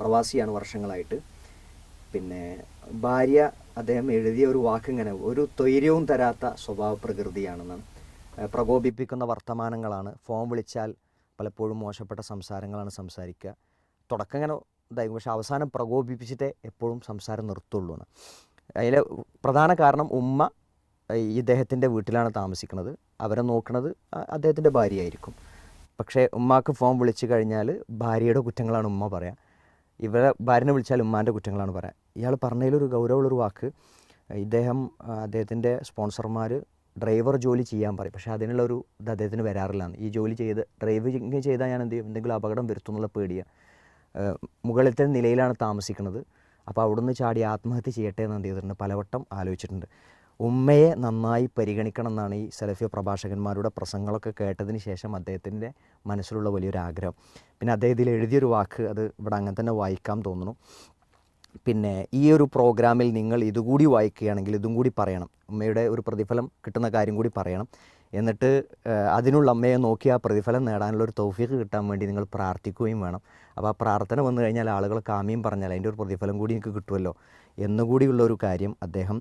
പ്രവാസിയാണ് വർഷങ്ങളായിട്ട്. പിന്നെ ഭാര്യ അദ്ദേഹം എഴുതിയ ഒരു വാക്കിങ്ങനെ ഒരു തൊയ്ര്യവും തരാത്ത സ്വഭാവ പ്രകൃതിയാണെന്നാണ് ഏഹ് പ്രകോപിപ്പിക്കുന്ന വർത്തമാനങ്ങളാണ്. ഫോൺ വിളിച്ചാൽ പലപ്പോഴും മോശപ്പെട്ട സംസാരങ്ങളാണ് സംസാരിക്കുക. തുടക്കം ഇങ്ങനെ ഇതായിരിക്കും. പക്ഷെ അവസാനം പ്രകോപിപ്പിച്ചിട്ടേ എപ്പോഴും സംസാരം നിർത്തുള്ളൂ എന്ന്. അതിലെ പ്രധാന കാരണം ഉമ്മ ഇദ്ദേഹത്തിന്റെ വീട്ടിലാണ് താമസിക്കുന്നത്. അവരെ നോക്കുന്നത് അദ്ദേഹത്തിന്റെ ഭാര്യയായിരിക്കും. പക്ഷേ ഉമ്മാക്ക് ഫോൺ വിളിച്ചു കഴിഞ്ഞാൽ ഭാര്യയുടെ കുറ്റങ്ങളാണ് ഉമ്മ പറയാം. ഇവരെ ഭാര്യനെ വിളിച്ചാൽ ഉമ്മാന്റെ കുറ്റങ്ങളാണ് പറയാൻ. ഇയാൾ പറഞ്ഞതിലൊരു ഗൗരവമുള്ളൊരു വാക്ക് ഇദ്ദേഹം അദ്ദേഹത്തിന്റെ സ്പോൺസർമാർ ഡ്രൈവർ ജോലി ചെയ്യാൻ പറയും. പക്ഷേ അതിനുള്ളൊരു ഇത് അദ്ദേഹത്തിന് വരാറില്ല. ഈ ജോലി ചെയ്ത് ഡ്രൈവിങ് ചെയ്താൽ ഞാൻ എന്ത് ചെയ്യും? എന്തെങ്കിലും അപകടം വരുത്തും എന്നുള്ള പേടിയാണ് മുകളിലത്തെ നിലയിലാണ് താമസിക്കുന്നത്. അപ്പോൾ അവിടുന്ന് ചാടി ആത്മഹത്യ ചെയ്യട്ടെ എന്ന് എന്ത് ചെയ്തിട്ടുണ്ട്? പലവട്ടം ആലോചിച്ചിട്ടുണ്ട്. ഉമ്മയെ നന്നായി പരിഗണിക്കണം എന്നാണ് ഈ സലഫിയ പ്രഭാഷകന്മാരുടെ പ്രസംഗങ്ങളൊക്കെ കേട്ടതിന് ശേഷം അദ്ദേഹത്തിന്റെ മനസ്സിലുള്ള വലിയൊരു ആഗ്രഹം. പിന്നെ അദ്ദേഹം ഇതിൽ എഴുതിയൊരു വാക്ക് അത് ഇവിടെ അങ്ങനെ തന്നെ വായിക്കാൻ തോന്നുന്നു. പിന്നെ ഈ ഒരു പ്രോഗ്രാമിൽ നിങ്ങൾ ഇതുകൂടി വായിക്കുകയാണെങ്കിൽ ഇതും കൂടി പറയണം. ഉമ്മയുടെ ഒരു പ്രതിഫലം കിട്ടുന്ന കാര്യം കൂടി പറയണം. എന്നിട്ട് അതിനുള്ള അമ്മയെ നോക്കി ആ പ്രതിഫലം നേടാനുള്ള ഒരു തൗഫീഖ് കിട്ടാൻ വേണ്ടി നിങ്ങൾ പ്രാർത്ഥിക്കുകയും വേണം. അപ്പോൾ ആ പ്രാർത്ഥന വന്നു കഴിഞ്ഞാൽ ആളുകൾ കാമ്യം പറഞ്ഞാൽ അതിന്റെ ഒരു പ്രതിഫലം കൂടി എനിക്ക് കിട്ടുമല്ലോ എന്നുകൂടിയുള്ള ഒരു കാര്യം അദ്ദേഹം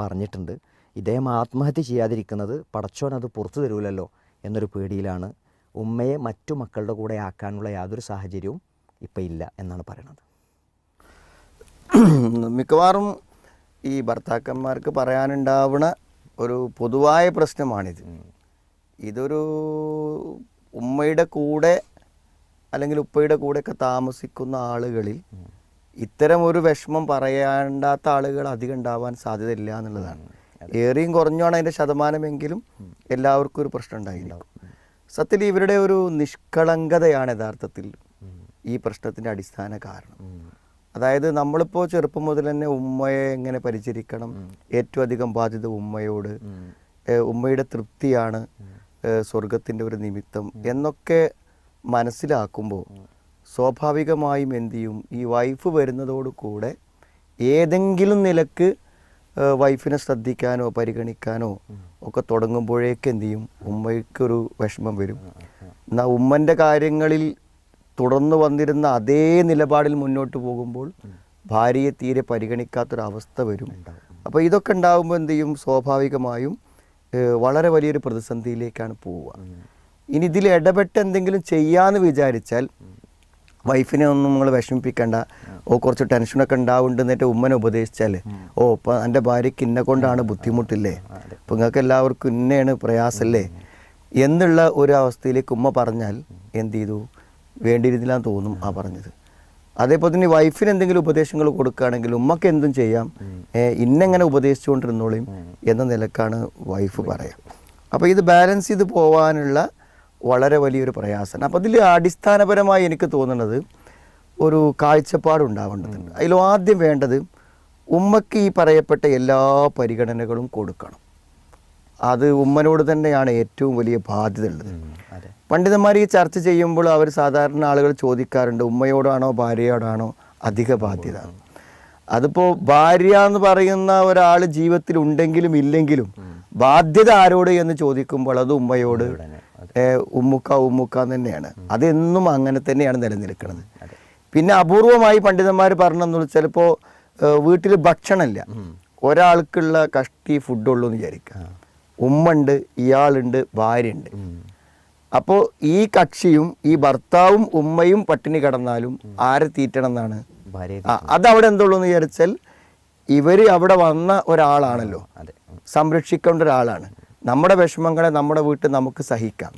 പറഞ്ഞിട്ടുണ്ട്. ഇദ്ദേഹം ആത്മഹത്യ ചെയ്യാതിരിക്കുന്നത് പടച്ചോൻ അത് പുറത്തു തരൂലല്ലോ എന്നൊരു പേടിയിലാണ്. ഉമ്മയെ മറ്റു മക്കളുടെ കൂടെ ആക്കാനുള്ള യാതൊരു സാഹചര്യവും ഇപ്പം ഇല്ല എന്നാണ് പറയുന്നത് മിക്കവാറും ഈ ഭർത്താക്കന്മാർക്ക് പറയാനുണ്ടാവുന്ന ഒരു പൊതുവായ പ്രശ്നമാണിത്. ഇതൊരു ഉമ്മയുടെ കൂടെ അല്ലെങ്കിൽ ഉപ്പയുടെ കൂടെയൊക്കെ താമസിക്കുന്ന ആളുകളിൽ ഇത്തരം ഒരു വിഷമം പറയാണ്ടാത്ത ആളുകൾ അധികം ഉണ്ടാവാൻ സാധ്യതയില്ല എന്നുള്ളതാണ്. ഏറിയും കുറഞ്ഞാണ് അതിന്റെ ശതമാനമെങ്കിലും എല്ലാവർക്കും ഒരു പ്രശ്നം ഉണ്ടായിരിക്കും സത്യത്തിൽ ഇവരുടെ ഒരു നിഷ്കളങ്കതയാണ് യഥാർത്ഥത്തിൽ ഈ പ്രശ്നത്തിന്റെ അടിസ്ഥാന കാരണം. അതായത് നമ്മളിപ്പോൾ ചെറുപ്പം മുതൽ തന്നെ ഉമ്മയെ എങ്ങനെ പരിചരിക്കണം ഏറ്റവും അധികം ബാധ്യത ഉമ്മയോട് ഉമ്മയുടെ തൃപ്തിയാണ് സ്വർഗത്തിന്റെ ഒരു നിമിത്തം എന്നൊക്കെ മനസ്സിലാക്കുമ്പോൾ സ്വാഭാവികമായും എന്തു ചെയ്യും? ഈ വൈഫ് വരുന്നതോട് കൂടെ ഏതെങ്കിലും നിലയ്ക്ക് വൈഫിനെ ശ്രദ്ധിക്കാനോ പരിഗണിക്കാനോ ഒക്കെ തുടങ്ങുമ്പോഴേക്ക് എന്തു ചെയ്യും? ഉമ്മയ്ക്കൊരു വിഷമം വരും. എന്നാൽ ഉമ്മന്റെ കാര്യങ്ങളിൽ തുടർന്ന് വന്നിരുന്ന അതേ നിലപാടിൽ മുന്നോട്ട് പോകുമ്പോൾ ഭാര്യയെ തീരെ പരിഗണിക്കാത്തൊരവസ്ഥ വരും. അപ്പോൾ ഇതൊക്കെ ഉണ്ടാകുമ്പോൾ എന്തു ചെയ്യും? സ്വാഭാവികമായും വളരെ വലിയൊരു പ്രതിസന്ധിയിലേക്കാണ് പോവുക. ഇനി ഇതിൽ ഇടപെട്ട് എന്തെങ്കിലും ചെയ്യാമെന്ന് വിചാരിച്ചാൽ വൈഫിനെ ഒന്നും നിങ്ങൾ വിഷമിപ്പിക്കണ്ട. ഓ കുറച്ച് ടെൻഷനൊക്കെ ഉണ്ടാവുന്നുണ്ട് എന്നിട്ട് ഉമ്മനെ ഉപദേശിച്ചാൽ ഓ ഇപ്പം എന്റെ ഭാര്യയ്ക്ക് ഇന്നെ കൊണ്ടാണ് ബുദ്ധിമുട്ടില്ലേ? അപ്പം നിങ്ങൾക്ക് എല്ലാവർക്കും ഇന്നെയാണ് പ്രയാസമല്ലേ എന്നുള്ള ഒരു അവസ്ഥയിലേക്ക് ഉമ്മ പറഞ്ഞാൽ എന്ത് ചെയ്തു? വേണ്ടിയിരുന്നില്ലാന്ന് തോന്നും ആ പറഞ്ഞത്. അതേപോലെ തന്നെ വൈഫിന് എന്തെങ്കിലും ഉപദേശങ്ങൾ കൊടുക്കുകയാണെങ്കിൽ ഉമ്മക്ക് എന്തും ചെയ്യാം. ഇന്നെങ്ങനെ ഉപദേശിച്ചുകൊണ്ടിരുന്നോളിയും എന്ന നിലക്കാണ് വൈഫ് പറയാം. അപ്പോൾ ഇത് ബാലൻസ് ചെയ്ത് പോവാനുള്ള വളരെ വലിയൊരു പ്രയാസമാണ് അപ്പോൾ അതിൽ അടിസ്ഥാനപരമായി എനിക്ക് തോന്നുന്നത് ഒരു കാഴ്ചപ്പാട് ഉണ്ടാവേണ്ടതുണ്ട്. അതിൽ ആദ്യം വേണ്ടത് ഉമ്മക്ക് ഈ പറയപ്പെട്ട എല്ലാ പരിഗണനകളും കൊടുക്കണം. അത് ഉമ്മനോട് തന്നെയാണ് ഏറ്റവും വലിയ ബാധ്യത ഉള്ളത്. പണ്ഡിതന്മാർ ഈ ചർച്ച ചെയ്യുമ്പോൾ അവർ സാധാരണ ആളുകൾ ചോദിക്കാറുണ്ട് ഉമ്മയോടാണോ ഭാര്യയോടാണോ അധിക ബാധ്യത? അതിപ്പോൾ ഭാര്യ എന്ന് പറയുന്ന ഒരാൾ ജീവിതത്തിൽ ഉണ്ടെങ്കിലും ഇല്ലെങ്കിലും ബാധ്യത ആരോട് എന്ന് ചോദിക്കുമ്പോൾ അത് ഉമ്മയോട് ഉമ്മുക്ക ഉമ്മുക്ക തന്നെയാണ്. അതെന്നും അങ്ങനെ തന്നെയാണ് നിലനിൽക്കുന്നത്. പിന്നെ അപൂർവമായി പണ്ഡിതന്മാർ പറഞ്ഞെന്ന് വെച്ചാൽ ചിലപ്പോൾ വീട്ടിൽ ഭക്ഷണമില്ല. ഒരാൾക്കുള്ള കഷ്ടി ഫുഡുള്ളൂ എന്ന് വിചാരിക്കുക. ഉമ്മ ഉണ്ട് ഇയാളുണ്ട് ഭാര്യയുണ്ട് അപ്പോൾ ഈ കക്ഷിയും ഈ ഭർത്താവും ഉമ്മയും പട്ടിണി കിടന്നാലും ആരെ തീറ്റണം എന്നാണ്? അതവിടെ എന്തുള്ളൂ എന്ന് വിചാരിച്ചാൽ ഇവർ അവിടെ വന്ന ഒരാളാണല്ലോ. സംരക്ഷിക്കേണ്ട ഒരാളാണ്. നമ്മുടെ വിഷമങ്ങളെ നമ്മുടെ വീട്ടിൽ നമുക്ക് സഹിക്കാം.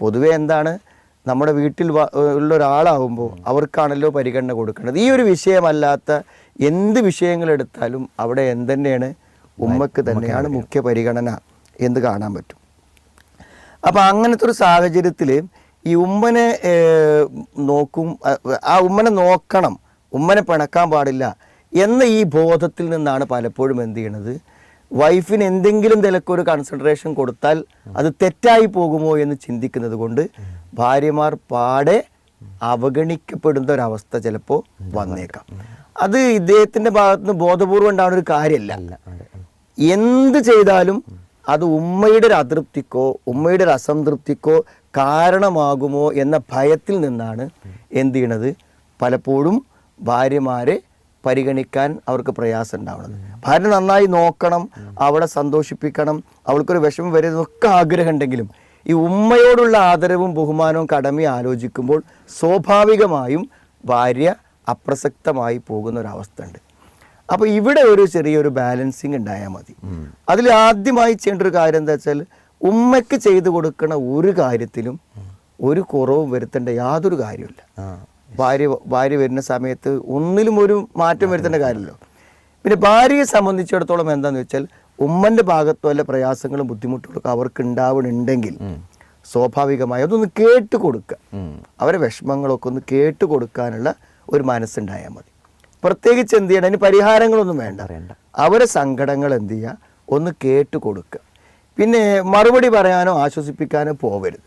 പൊതുവെ എന്താണ്? നമ്മുടെ വീട്ടിൽ ഉള്ള ഒരാളാവുമ്പോൾ അവർക്കാണല്ലോ പരിഗണന കൊടുക്കേണ്ടത്. ഈ ഒരു വിഷയമല്ലാത്ത എന്ത് വിഷയങ്ങളെടുത്താലും അവിടെ എന്തെന്നെയാണ്? ഉമ്മക്ക് തന്നെയാണ് മുഖ്യ പരിഗണന എന്ന് കാണാൻ പറ്റും. അപ്പോൾ അങ്ങനത്തെ ഒരു സാഹചര്യത്തിൽ ഈ ഉമ്മനെ നോക്കും ആ ഉമ്മനെ നോക്കണം ഉമ്മനെ പിണക്കാൻ പാടില്ല എന്ന ഈ ബോധത്തിൽ നിന്നാണ് പലപ്പോഴും എന്ത് ചെയ്യണത്? വൈഫിന് എന്തെങ്കിലും നിലക്കൊരു കൺസിഡറേഷൻ കൊടുത്താൽ അത് തെറ്റായി പോകുമോ എന്ന് ചിന്തിക്കുന്നത് കൊണ്ട് ഭാര്യമാർ പാടെ അവഗണിക്കപ്പെടുന്ന ഒരവസ്ഥ ചിലപ്പോൾ വന്നേക്കാം. അത് ഇദ്ദേഹത്തിന്റെ ഭാഗത്തുനിന്ന് ബോധപൂർവം ഉണ്ടാവുന്ന ഒരു കാര്യമല്ല. എന്ത് ചെയ്താലും അത് ഉമ്മയുടെ ഒരു അതൃപ്തിക്കോ ഉമ്മയുടെ ഒരു അസംതൃപ്തിക്കോ കാരണമാകുമോ എന്ന ഭയത്തിൽ നിന്നാണ് എന്ത് ചെയ്യണത്? പലപ്പോഴും ഭാര്യമാരെ പരിഗണിക്കാൻ അവർക്ക് പ്രയാസം ഉണ്ടാവണം ഭാര്യ നന്നായി നോക്കണം അവളെ സന്തോഷിപ്പിക്കണം അവൾക്കൊരു വിഷമം വരുന്നതൊക്കെ ആഗ്രഹം ഉണ്ടെങ്കിലും ഈ ഉമ്മയോടുള്ള ആദരവും ബഹുമാനവും കടമയും ആലോചിക്കുമ്പോൾ സ്വാഭാവികമായും ഭാര്യ അപ്രസക്തമായി പോകുന്ന ഒരവസ്ഥ ഉണ്ട് അപ്പോൾ ഇവിടെ ഒരു ചെറിയൊരു ബാലൻസിങ് ഉണ്ടായാൽ മതി. അതിൽ ആദ്യമായി ചെയ്യേണ്ട ഒരു കാര്യം എന്താ വെച്ചാൽ ഉമ്മയ്ക്ക് ചെയ്തു കൊടുക്കുന്ന ഒരു കാര്യത്തിലും ഒരു കുറവും വരുത്തേണ്ട യാതൊരു കാര്യമില്ല ഭാര്യ ഭാര്യ വരുന്ന സമയത്ത് ഒന്നിലും ഒരു മാറ്റം വരുത്തേണ്ട കാര്യമല്ലോ പിന്നെ ഭാര്യയെ സംബന്ധിച്ചിടത്തോളം എന്താണെന്ന് വെച്ചാൽ ഉമ്മന്റെ ഭാഗത്തോ വല്ല പ്രയാസങ്ങളും ബുദ്ധിമുട്ടുകളൊക്കെ അവർക്ക് ഉണ്ടാവണുണ്ടെങ്കിൽ സ്വാഭാവികമായി അതൊന്ന് കേട്ട് കൊടുക്കുക. അവരെ വിഷമങ്ങളൊക്കെ ഒന്ന് കേട്ട് കൊടുക്കാനുള്ള ഒരു മനസ്സുണ്ടായാൽ മതി. പ്രത്യേകിച്ച് എന്ത് ചെയ്യണം അതിന് പരിഹാരങ്ങളൊന്നും വേണ്ട. അവരെ സങ്കടങ്ങൾ എന്ത് ചെയ്യുക? ഒന്ന് കേട്ട് കൊടുക്കുക. പിന്നെ മറുപടി പറയാനോ ആശ്വസിപ്പിക്കാനോ പോവരുത്.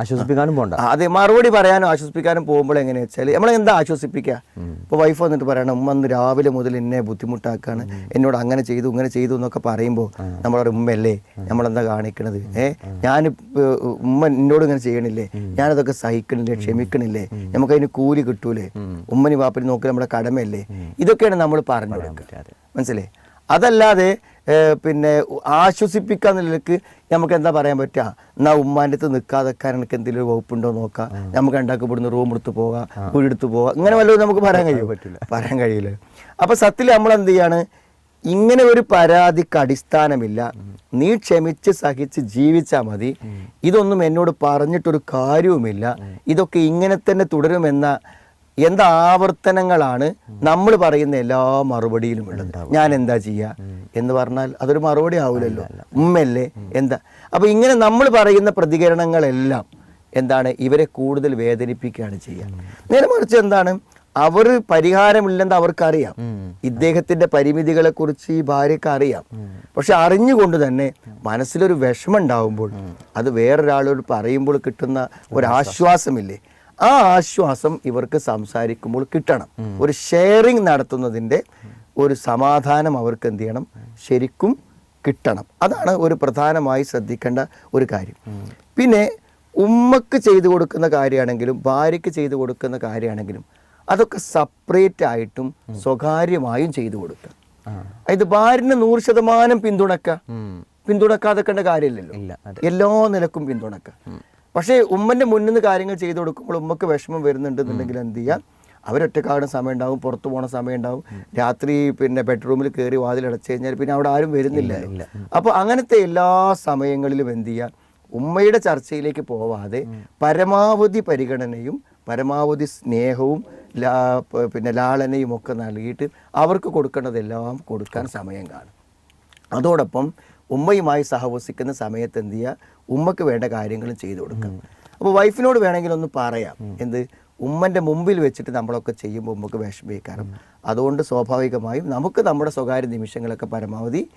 ആശ്വസിപ്പിക്കാനും പോണ്ട. അതെ മറുപടി പറയാനും ആശ്വസിപ്പിക്കാനും പോകുമ്പോൾ എങ്ങനെയാ വെച്ചാൽ നമ്മളെ എന്താ ആശ്വസിപ്പിക്കുക ഇപ്പോൾ വൈഫ് വന്നിട്ട് പറയണം ഉമ്മ അന്ന് രാവിലെ മുതൽ എന്നെ ബുദ്ധിമുട്ടാക്കാണ് എന്നോട് അങ്ങനെ ചെയ്തു ഇങ്ങനെ ചെയ്തു എന്നൊക്കെ പറയുമ്പോൾ നമ്മളൊരു ഉമ്മയല്ലേ? നമ്മളെന്താ കാണിക്കണത്? ഏ? ഞാൻ ഉമ്മ എന്നോട് ഇങ്ങനെ ചെയ്യണില്ലേ? ഞാനതൊക്കെ സഹിക്കണില്ലേ? ക്ഷമിക്കണില്ലേ? നമുക്ക് അതിന് കൂലി കിട്ടൂലേ? ഉമ്മനി വാപ്പനി നോക്കി നമ്മുടെ കടമയല്ലേ? ഇതൊക്കെയാണ് നമ്മൾ പറഞ്ഞു കൊടുക്കുക. മനസ്സിലെ അതല്ലാതെ ഏഹ്, പിന്നെ ആശ്വസിപ്പിക്കാൻ നിലയ്ക്ക് നമുക്ക് എന്താ പറയാൻ പറ്റുക? എന്നാ ഉമ്മാന്റെ അടുത്ത് നിൽക്കാതെക്കാൻ എനിക്ക് എന്തെങ്കിലും വകുപ്പുണ്ടോ നോക്കാം. നമുക്ക് ഉണ്ടാക്കി ഇവിടുന്ന് റൂം എടുത്ത് പോകാം വീടെടുത്ത് പോകാം. ഇങ്ങനെ വല്ലതും നമുക്ക് പറയാൻ കഴിയും പറയാൻ കഴിയില്ല. അപ്പോൾ സത്യത്തിൽ നമ്മൾ എന്ത് ചെയ്യാണ്? ഇങ്ങനെ ഒരു പരാതിക്ക് അടിസ്ഥാനമില്ല. നീ ക്ഷമിച്ച് സഹിച്ച് ജീവിച്ചാൽ മതി. ഇതൊന്നും എന്നോട് പറഞ്ഞിട്ടൊരു കാര്യവുമില്ല. ഇതൊക്കെ ഇങ്ങനെ തന്നെ തുടരുമെന്ന എന്ത് ആവർത്തനങ്ങളാണ് നമ്മൾ പറയുന്ന എല്ലാ മറുപടിയിലും ഉള്ളത്? ഞാൻ എന്താ ചെയ്യുക എന്ന് പറഞ്ഞാൽ അതൊരു മറുപടി ആവില്ലല്ലോ ഉമ്മല്ലേ? എന്താ? അപ്പൊ ഇങ്ങനെ നമ്മൾ പറയുന്ന പ്രതികരണങ്ങളെല്ലാം എന്താണ് ഇവരെ കൂടുതൽ വേദനിപ്പിക്കുകയാണ് ചെയ്യുക. നേരെ മറിച്ച് എന്താണ്? അവർ പരിഹാരമില്ലെന്ന് അവർക്കറിയാം. ഇദ്ദേഹത്തിന്റെ പരിമിതികളെ കുറിച്ച് ഈ ഭാര്യക്ക് അറിയാം. പക്ഷെ അറിഞ്ഞുകൊണ്ട് തന്നെ മനസ്സിലൊരു വിഷമം ഉണ്ടാവുമ്പോൾ അത് വേറൊരാളോട് പറയുമ്പോൾ കിട്ടുന്ന ഒരു ആശ്വാസമില്ലേ ആ ആശ്വാസം ഇവർക്ക് സംസാരിക്കുമ്പോൾ കിട്ടണം. ഒരു ഷെയറിങ് നടത്തുന്നതിന്റെ ഒരു സമാധാനം അവർക്ക് എന്ത് ചെയ്യണം? ശരിക്കും കിട്ടണം. അതാണ് ഒരു പ്രധാനമായി ശ്രദ്ധിക്കേണ്ട ഒരു കാര്യം. പിന്നെ ഉമ്മക്ക് ചെയ്തു കൊടുക്കുന്ന കാര്യമാണെങ്കിലും ഭാര്യയ്ക്ക് ചെയ്തു കൊടുക്കുന്ന കാര്യമാണെങ്കിലും അതൊക്കെ സപ്പറേറ്റ് ആയിട്ടും സ്വകാര്യമായും ചെയ്തു കൊടുക്കുക. അതായത് ഭാര്യനെ നൂറ് ശതമാനം പിന്തുണക്കുക പിന്തുണക്കാതെ കണ്ട കാര്യമില്ലല്ലോ. എല്ലാ നിലക്കും പിന്തുണക്കുക പക്ഷേ ഉമ്മന്റെ മുന്നിൽ നിന്ന് കാര്യങ്ങൾ ചെയ്തു കൊടുക്കുമ്പോൾ ഉമ്മക്ക് വിഷമം വരുന്നുണ്ടെന്നുണ്ടെങ്കിൽ എന്ത് ചെയ്യാം? അവരൊറ്റക്കാടുന്ന സമയം ഉണ്ടാവും പുറത്തു പോണ സമയം ഉണ്ടാവും രാത്രി പിന്നെ ബെഡ്റൂമിൽ കയറി വാതിൽ അടച്ചു കഴിഞ്ഞാൽ പിന്നെ അവിടെ ആരും വരുന്നില്ല. അപ്പോൾ അങ്ങനത്തെ എല്ലാ സമയങ്ങളിലും എന്ത് ചെയ്യുക ഉമ്മയുടെ ചർച്ചയിലേക്ക് പോവാതെ പരമാവധി പരിഗണനയും പരമാവധി സ്നേഹവും ലാ പിന്നെ ലാളനയും ഒക്കെ നൽകിയിട്ട് അവർക്ക് കൊടുക്കേണ്ടതെല്ലാം കൊടുക്കാൻ സമയം കാണും. അതോടൊപ്പം ഉമ്മയുമായി സഹവസിക്കുന്ന സമയത്ത് എന്ത് ചെയ്യുക? ഉമ്മക്ക് വേണ്ട കാര്യങ്ങളും ചെയ്തു കൊടുക്കുക. അപ്പോൾ വൈഫിനോട് വേണമെങ്കിൽ ഒന്ന് പറയാം. എന്ത്? ഉമ്മന്റെ മുമ്പിൽ വെച്ചിട്ട് നമ്മളൊക്കെ ചെയ്യുമ്പോൾ ഉമ്മക്ക് വിഷമിക്കാറും അതുകൊണ്ട് സ്വാഭാവികമായും നമുക്ക് നമ്മുടെ സ്വകാര്യ നിമിഷങ്ങളൊക്കെ പരമാവധി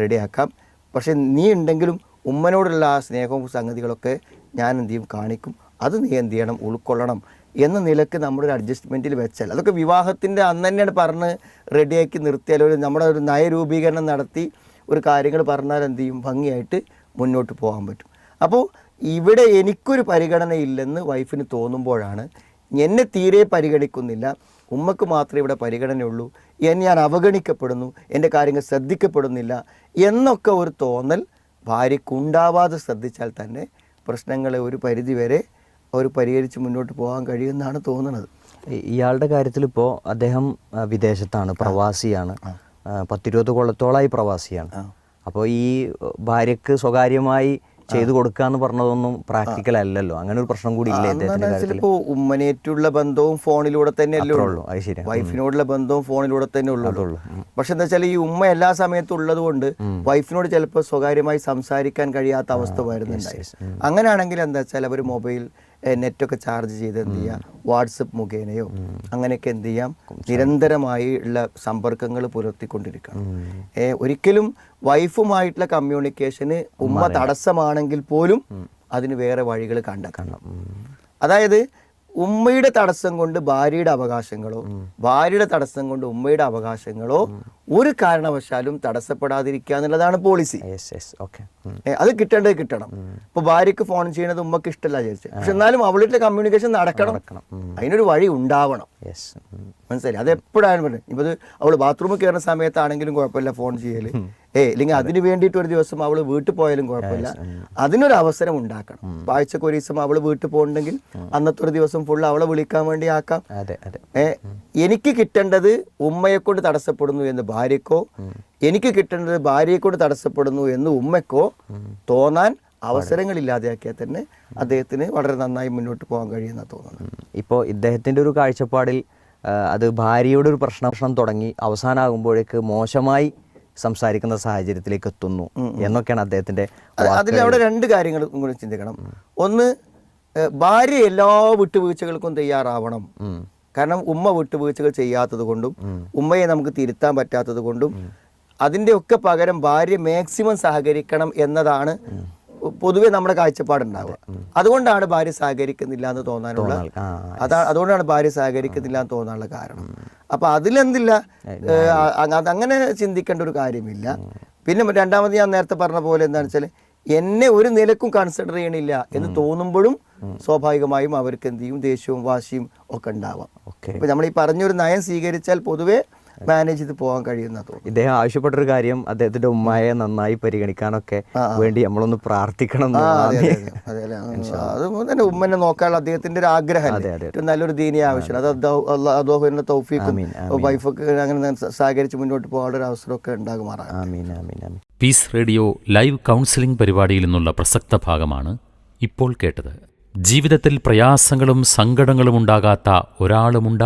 റെഡിയാക്കാം. പക്ഷെ നീ ഉണ്ടെങ്കിലും ഉമ്മനോടുള്ള ആ സ്നേഹവും സംഗതികളൊക്കെ ഞാൻ എന്ത് ചെയ്യും? കാണിക്കും. അത് നീ എന്ത് ചെയ്യണം? ഉൾക്കൊള്ളണം എന്ന നിലയ്ക്ക് നമ്മുടെ ഒരു അഡ്ജസ്റ്റ്മെന്റിൽ വെച്ചാൽ അതൊക്കെ വിവാഹത്തിന്റെ അന്ന് തന്നെയാണ് പറഞ്ഞ് റെഡിയാക്കി നിർത്തിയാൽ ഒരു നമ്മുടെ ഒരു നയരൂപീകരണം നടത്തി ഒരു കാര്യങ്ങൾ പറഞ്ഞാൽ എന്ത് ചെയ്യും? ഭംഗിയായിട്ട് മുന്നോട്ട് പോകാൻ പറ്റും. അപ്പോൾ ഇവിടെ എനിക്കൊരു പരിഗണന ഇല്ലെന്ന് വൈഫിന് തോന്നുമ്പോഴാണ് എന്നെ തീരെ പരിഗണിക്കുന്നില്ല. ഉമ്മക്ക് മാത്രമേ ഇവിടെ പരിഗണനയുള്ളൂ. എന്നെ ഞാൻ അവഗണിക്കപ്പെടുന്നു. എന്റെ കാര്യങ്ങൾ ശ്രദ്ധിക്കപ്പെടുന്നില്ല എന്നൊക്കെ ഒരു തോന്നൽ ഭാര്യക്കുണ്ടാവാതെ ശ്രദ്ധിച്ചാൽ തന്നെ പ്രശ്നങ്ങളെ ഒരു പരിധിവരെ അവർ പരിഹരിച്ച് മുന്നോട്ട് പോകാൻ കഴിയുമെന്നാണ് തോന്നുന്നത് ഇയാളുടെ കാര്യത്തിൽ ഇപ്പോൾ അദ്ദേഹം വിദേശത്താണ് പ്രവാസിയാണ്. പത്തിരുപത് കൊല്ലത്തോളായി പ്രവാസിയാണ്. അപ്പോൾ ഈ ഭാര്യക്ക് സ്വകാര്യമായി ചെയ്തു കൊടുക്കുക എന്ന് പറഞ്ഞതൊന്നും പ്രാക്ടിക്കൽ അല്ലല്ലോ. അങ്ങനെ ഒരു പ്രശ്നം കൂടി ഇല്ല ഉമ്മനേറ്റുള്ള ബന്ധവും ഫോണിലൂടെ തന്നെ ഉള്ളൂ. വൈഫിനോടുള്ള ബന്ധവും ഫോണിലൂടെ തന്നെ ഉള്ളൂ. പക്ഷെ എന്താ വെച്ചാൽ ഈ ഉമ്മ എല്ലാ സമയത്തും ഉള്ളത് കൊണ്ട് വൈഫിനോട് ചിലപ്പോൾ സ്വകാര്യമായി സംസാരിക്കാൻ കഴിയാത്ത അവസ്ഥ വരുന്നുണ്ടായി. അങ്ങനെയാണെങ്കിൽ എന്താ വെച്ചാൽ അവർ മൊബൈൽ നെറ്റൊക്കെ ചാർജ് ചെയ്ത് എന്ത് ചെയ്യാം? വാട്സപ്പ് മുഖേനയോ അങ്ങനെയൊക്കെ എന്ത് ചെയ്യാം? നിരന്തരമായി ഉള്ള സമ്പർക്കങ്ങൾ പുലർത്തിക്കൊണ്ടിരിക്കണം. ഒരിക്കലും വൈഫുമായിട്ടുള്ള കമ്മ്യൂണിക്കേഷന് ഉമ്മ തടസ്സമാണെങ്കിൽ പോലും അതിന് വേറെ വഴികൾ കണ്ടെത്തണം. അതായത് ഉമ്മയുടെ തടസ്സം കൊണ്ട് ഭാര്യയുടെ അവകാശങ്ങളോ ഭാര്യയുടെ തടസ്സം കൊണ്ട് ഉമ്മയുടെ അവകാശങ്ങളോ ഒരു കാരണവശാലും തടസ്സപ്പെടാതിരിക്കുക എന്നുള്ളതാണ് പോളിസി അത് കിട്ടേണ്ടത് കിട്ടണം. ഇപ്പൊ ഭാര്യക്ക് ഫോൺ ചെയ്യുന്നത് ഉമ്മക്ക് ഇഷ്ടമല്ല വിചാരിച്ചു. പക്ഷെ എന്നാലും അവളുടെ കമ്മ്യൂണിക്കേഷൻ നടക്കണം. അതിനൊരു വഴി ഉണ്ടാവണം. മനസ്സിലായി? അത് എപ്പോഴാണ് പറഞ്ഞത് ഇപ്പൊ അവൾ ബാത്റൂമിൽ കയറുന്ന സമയത്താണെങ്കിലും കുഴപ്പമില്ല ഫോൺ ചെയ്യൽ. ഏ അല്ലെങ്കിൽ അതിന് വേണ്ടിയിട്ട് ഒരു ദിവസം അവൾ വീട്ടിൽ പോയാലും കുഴപ്പമില്ല. അതിനൊരു അവസരം ഉണ്ടാക്കണം. ആഴ്ചക്ക് ഒരു ദിവസം അവൾ വീട്ടിൽ പോകുന്നുണ്ടെങ്കിൽ അന്നത്തെ ഒരു ദിവസം ഫുള്ള് അവളെ വിളിക്കാൻ വേണ്ടി ആക്കാം. ഏ, എനിക്ക് കിട്ടേണ്ടത് ഉമ്മയെ കൊണ്ട് തടസ്സപ്പെടുന്നു എന്ന് ഭാര്യക്കോ എനിക്ക് കിട്ടേണ്ടത് ഭാര്യയെക്കൊണ്ട് തടസ്സപ്പെടുന്നു എന്ന് ഉമ്മയ്ക്കോ തോന്നാൻ അവസരങ്ങളില്ലാതെയാക്കിയാൽ തന്നെ അദ്ദേഹത്തിന് വളരെ നന്നായി മുന്നോട്ട് പോകാൻ കഴിയുന്ന തോന്നുന്നു ഇപ്പോൾ ഇദ്ദേഹത്തിന്റെ ഒരു കാഴ്ചപ്പാടിൽ അത് ഭാര്യയുടെ ഒരു പ്രശ്ന പ്രശ്നം തുടങ്ങി അവസാനമാകുമ്പോഴേക്ക് മോശമായി സംസാരിക്കുന്ന സാഹചര്യത്തിലേക്ക് എത്തുന്നു എന്നൊക്കെയാണ് അദ്ദേഹത്തിന്റെ അതിൽ അവിടെ രണ്ട് കാര്യങ്ങൾ കൂടി ചിന്തിക്കണം. ഒന്ന് ഭാര്യ എല്ലാ വിട്ടുവീഴ്ചകൾക്കും തയ്യാറാവണം. കാരണം ഉമ്മ വിട്ടുവീഴ്ചകൾ ചെയ്യാത്തത് കൊണ്ടും ഉമ്മയെ നമുക്ക് തിരുത്താൻ പറ്റാത്തത് കൊണ്ടും അതിന്റെ ഒക്കെ പകരം ഭാര്യ മാക്സിമം സഹകരിക്കണം എന്നതാണ് പൊതുവെ നമ്മുടെ കാഴ്ചപ്പാടുണ്ടാവുക. അതുകൊണ്ടാണ് ഭാര്യ സഹകരിക്കുന്നില്ല എന്ന് തോന്നാനുള്ള അതാ അതാണ് അതുകൊണ്ടാണ് ഭാര്യ സഹകരിക്കുന്നില്ല എന്ന് തോന്നാനുള്ള കാരണം. അപ്പൊ അതിലെന്തില്ല? അങ്ങനെ ചിന്തിക്കേണ്ട ഒരു കാര്യമില്ല. പിന്നെ രണ്ടാമത് ഞാൻ നേരത്തെ പറഞ്ഞ പോലെ എന്താണെന്ന് വെച്ചാൽ എന്നെ ഒരു നിലക്കും കൺസിഡർ ചെയ്യണില്ല എന്ന് തോന്നുമ്പോഴും സ്വാഭാവികമായും അവർക്ക് എന്ത് ചെയ്യും ദേഷ്യവും വാശിയും ഒക്കെ ഉണ്ടാവാം. ഓക്കെ. ഇപ്പൊ നമ്മൾ ഈ പറഞ്ഞൊരു നയം സ്വീകരിച്ചാൽ പൊതുവേ മാനേജ് ചെയ്ത് പോകാൻ കഴിയുന്ന ഇദ്ദേഹം ആവശ്യപ്പെട്ടൊരു കാര്യം അദ്ദേഹത്തിന്റെ ഉമ്മയെ നന്നായി പരിഗണിക്കാനൊക്കെ വേണ്ടി നമ്മളൊന്ന് പ്രാർത്ഥിക്കണം അതുപോലെ തന്നെ ഉമ്മനെ നോക്കാനുള്ള അദ്ദേഹത്തിന്റെ ഒരു ആഗ്രഹം നല്ലൊരു ദീനിയ ആവശ്യമാണ്. അത് അദ്ദേഹത്തിന്റെ തൗഫീഖും വൈഫൊക്കെ അങ്ങനെ സഹകരിച്ച് മുന്നോട്ട് പോകാനുള്ള ഒരു അവസരമൊക്കെ ഉണ്ടാകുമാറാണ് ആമീൻ ആമീൻ ആമീൻ. പീസ് റേഡിയോ ലൈവ് കൗൺസിലിംഗ് പരിപാടിയിൽ നിന്നുള്ള പ്രസക്ത ഭാഗമാണ് ഇപ്പോൾ കേട്ടത്. ജീവിതത്തിൽ പ്രയാസങ്ങളും സങ്കടങ്ങളും ഉണ്ടാകാത്ത ഒരാളുമുണ്ടാ